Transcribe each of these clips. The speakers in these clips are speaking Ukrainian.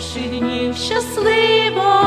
перших днів щасливо.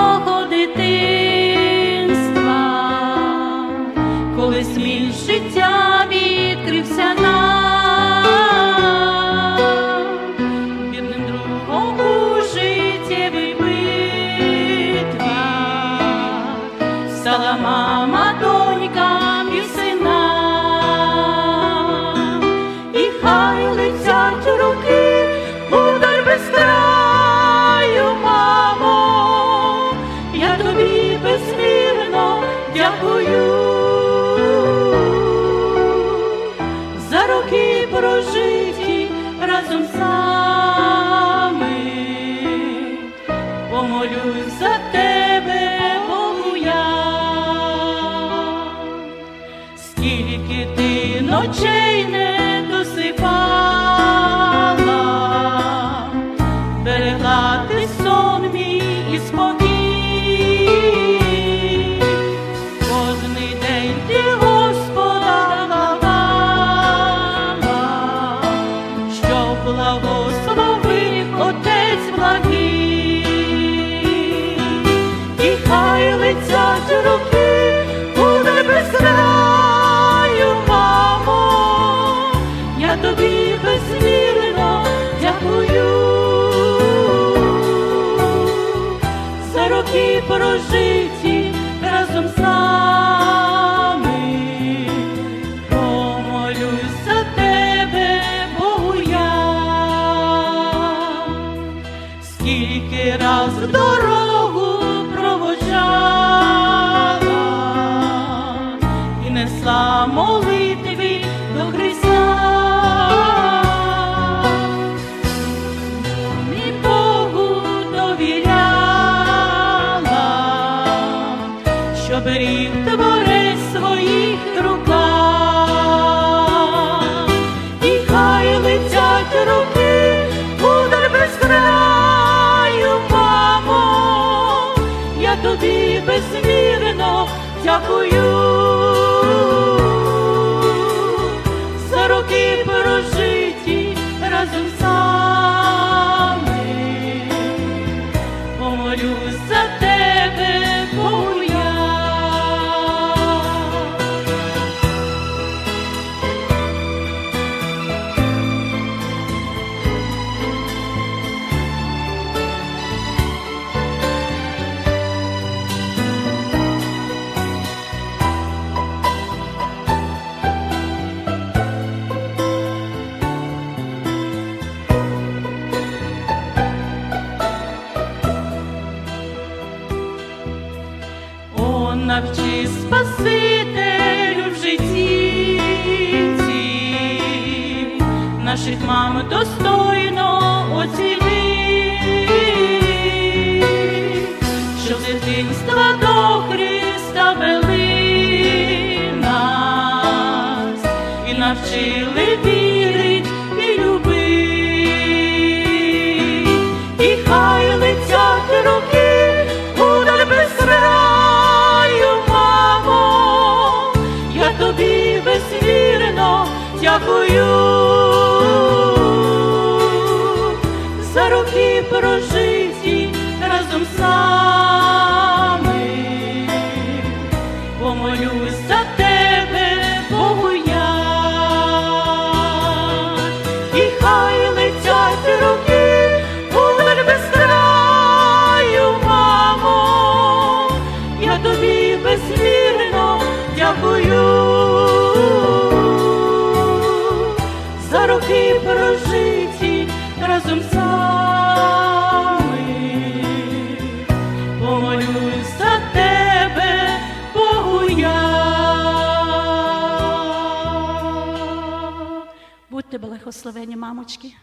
Прожиті разом сами. Помолюсь за тебе, Богу я, скільки ти ночей прожиті разом з нами. Помолюсь за тебе, Богу я, скільки раз дорогу проводжала і несла безмірно. Дякую навчи Спасителю в житті наших мам достойно оціни, що дитинства до Христа тобі безвірно дякую за роки прожиті разом з нами. Помолюсь за тебе, Богу я, і хай летять руки, удар без краю, мамо, я тобі безмірно дякую з. Помолюсь за тебе, Богу я. Будьте благословені, мамочки.